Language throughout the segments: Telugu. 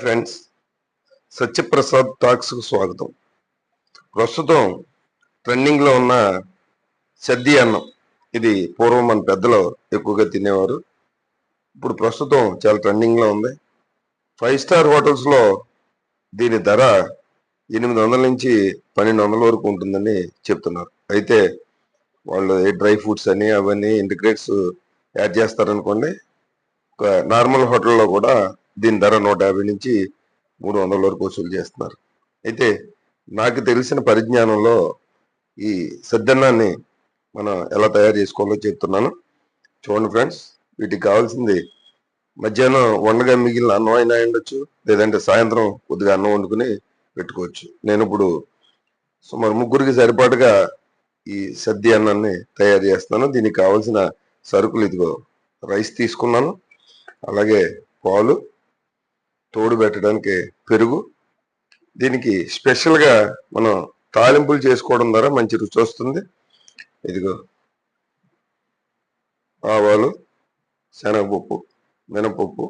ఫ్రెండ్స్ సత్యప్రసాద్ టాక్స్కు స్వాగతం. ప్రస్తుతం ట్రెండింగ్లో ఉన్న సద్ది అన్నం ఇది పూర్వం మన పెద్దలు ఎక్కువగా తినేవారు. ఇప్పుడు ప్రస్తుతం చాలా ట్రెండింగ్లో ఉంది. ఫైవ్ స్టార్ హోటల్స్లో దీని ధర ఎనిమిది వందల నుంచి పన్నెండు వందల వరకు ఉంటుందని చెప్తున్నారు. అయితే వాళ్ళు ఏ డ్రై ఫ్రూట్స్ అని అవన్నీ ఇంటిగ్రేట్స్ యాడ్ చేస్తారనుకోండి ఒక నార్మల్ హోటల్లో కూడా దీని ధర నూట యాభై నుంచి మూడు వందల వరకు వసూలు చేస్తున్నారు. అయితే నాకు తెలిసిన పరిజ్ఞానంలో ఈ సజ్జన్నాన్ని మనం ఎలా తయారు చేసుకోవాలో చెప్తున్నాను. చూడండి ఫ్రెండ్స్ వీటికి కావాల్సింది మధ్యాహ్నం వండగా మిగిలిన అన్నం అయినా ఉండొచ్చు లేదంటే సాయంత్రం కొద్దిగా అన్నం వండుకుని పెట్టుకోవచ్చు. నేను ఇప్పుడు సుమారు ముగ్గురికి సరిపాటుగా ఈ సద్ది అన్నాన్ని తయారు చేస్తున్నాను. దీనికి కావాల్సిన సరుకులు ఇదిగో రైస్ తీసుకున్నాను అలాగే పాలు తోడు పెట్టడానికి పెరుగు. దీనికి స్పెషల్గా మనం తాలింపులు చేసుకోవడం ద్వారా మంచి రుచి వస్తుంది. ఇదిగో ఆవాలు శనగపప్పు మినపప్పు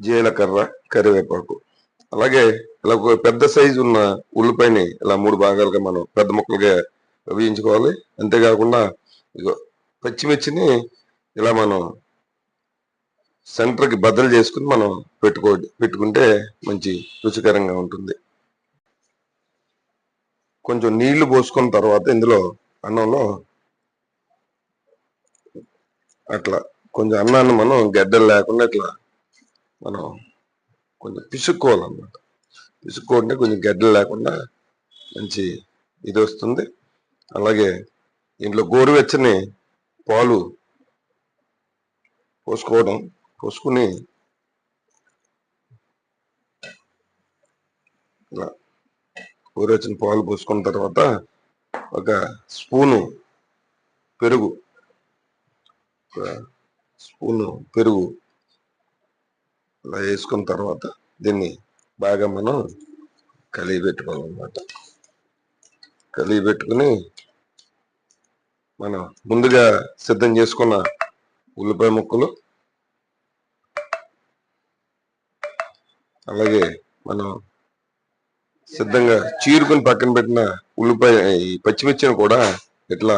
జీలకర్ర కరివేపాకు. అలాగే ఇలా ఒక పెద్ద సైజు ఉన్న ఉల్లిపాయని ఇలా మూడు భాగాలుగా మనం పెద్ద ముక్కలుగా వేయించుకోవాలి. అంతేకాకుండా ఇగో పచ్చిమిర్చిని ఇలా మనం సెంటర్కి బద్దలు చేసుకుని మనం పెట్టుకో పెట్టుకుంటే మంచి రుచికరంగా ఉంటుంది. కొంచెం నీళ్ళు పోసుకున్న తర్వాత ఇందులో అన్నంలో అట్లా కొంచెం అన్నాన్ని మనం గడ్డలు లేకుండా ఇట్లా మనం కొంచెం పిసుక్కోవాలన్నమాట. పిసుక్కోంటే కొంచెం గడ్డలు లేకుండా మంచి ఇది వస్తుంది. అలాగే ఇంట్లో గోరువెచ్చని పాలు పోసుకోవడం పోసుకుని ఊరొచ్చిన పాలు పోసుకున్న తర్వాత ఒక స్పూను పెరుగు స్పూను పెరుగు ఇలా వేసుకున్న తర్వాత దీన్ని బాగా మనం కలిగి పెట్టుకోవాలన్నమాట. కలిగి పెట్టుకుని మనం ముందుగా సిద్ధం చేసుకున్న ఉల్లిపాయ ముక్కలు అలాగే మనం సిద్ధంగా చీరుకుని పక్కన పెట్టిన ఉల్లిపాయ ఈ పచ్చిమిర్చిని కూడా ఇట్లా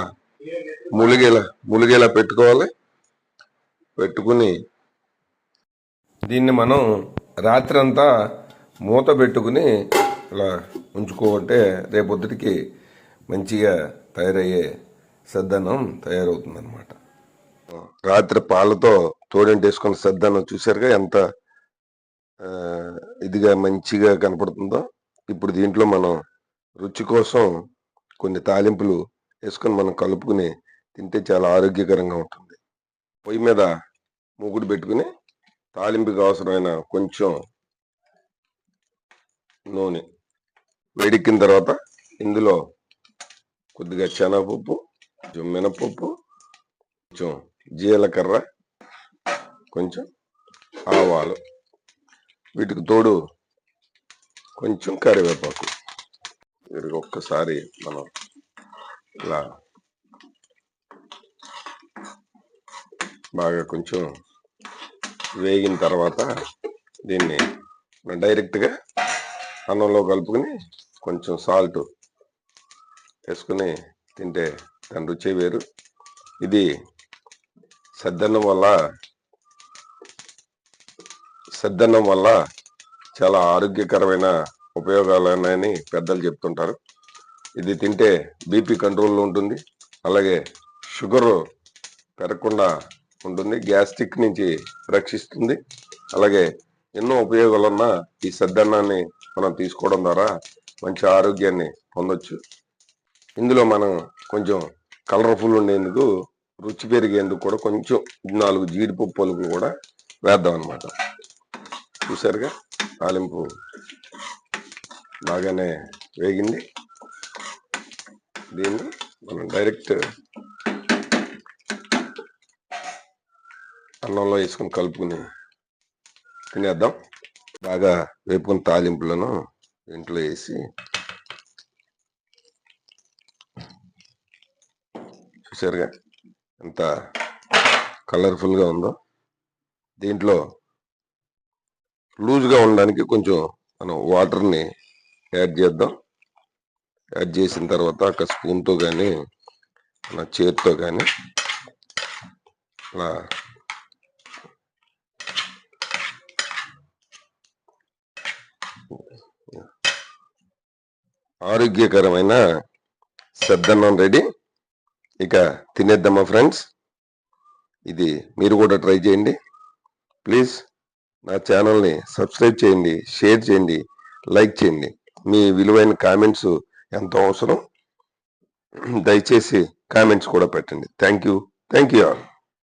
ములిగేలా ములిగేలా పెట్టుకోవాలి. పెట్టుకుని దీన్ని మనం రాత్రి అంతా మూత పెట్టుకుని ఇలా ఉంచుకోవంటే రేపొద్దుటికి మంచిగా తయారయ్యే సద్దనం తయారవుతుంది అనమాట రాత్రి పాలతో తోడెంటేసుకున్న సద్దనం చూసారుగా ఎంత ఇదిగా మంచిగా కనపడుతుందో ఇప్పుడు దీంట్లో మనం రుచి కోసం కొన్ని తాలింపులు వేసుకొని మనం కలుపుకుని తింటే చాలా ఆరోగ్యకరంగా ఉంటుంది. పొయ్యి మీద మూగుడు పెట్టుకుని తాలింపుకి అవసరమైన కొంచెం నూనె వేడెక్కిన తర్వాత ఇందులో కొద్దిగా శనగపప్పు కొంచెం మినపప్పు కొంచెం జీలకర్ర కొంచెం ఆవాలు వీటికి తోడు కొంచెం కరివేపాకు. వీటికి ఒక్కసారి మనం ఇలా బాగా కొంచెం వేగిన తర్వాత దీన్ని డైరెక్ట్గా అన్నంలో కలుపుకొని కొంచెం సాల్ట్ వేసుకుని తింటే దాని రుచి వేరు. ఇది సద్దన్నం వల్ల సద్దన్నం వల్ల చాలా ఆరోగ్యకరమైన ఉపయోగాలు ఉన్నాయని పెద్దలు చెప్తుంటారు. ఇది తింటే బీపీ కంట్రోల్లో ఉంటుంది. అలాగే షుగర్ పెరగకుండా ఉంటుంది. గ్యాస్ట్రిక్ నుంచి రక్షిస్తుంది. అలాగే ఎన్నో ఉపయోగాలు ఉన్న ఈ సద్దన్నాన్ని మనం తీసుకోవడం ద్వారా మంచి ఆరోగ్యాన్ని పొందొచ్చు. ఇందులో మనం కొంచెం కలర్ఫుల్ ఉండేందుకు రుచి పెరిగేందుకు కూడా కొంచెం నాలుగు జీడిపప్పు పలుకులు కూడా వేద్దాం అనమాట చూసారుగా తాలింపు బాగానే వేగింది. దీన్ని మనం డైరెక్ట్ అన్నంలో వేసుకొని కలుపుకుని తినేద్దాం. బాగా వేపుకున్న తాలింపులను ఇంట్లో వేసి చూసారుగా ఎంత కలర్ఫుల్గా ఉందో. దీంట్లో లూజ్గా ఉండడానికి కొంచెం మనం వాటర్ని యాడ్ చేద్దాం. యాడ్ చేసిన తర్వాత ఒక స్పూన్తో కానీ మన చేతితో కానీ అలా ఆరోగ్యకరమైన సద్దన్నం రెడీ. ఇక తినేద్దామా ఫ్రెండ్స్? ఇది మీరు కూడా ట్రై చేయండి. ప్లీజ్. నా ఛానల్ని సబ్స్క్రైబ్ చేయండి షేర్ చేయండి లైక్ చేయండి. మీ విలువైన కామెంట్స్ ఎంతో అవసరం. దయచేసి కామెంట్స్ కూడా పెట్టండి. Thank you. Thank you all.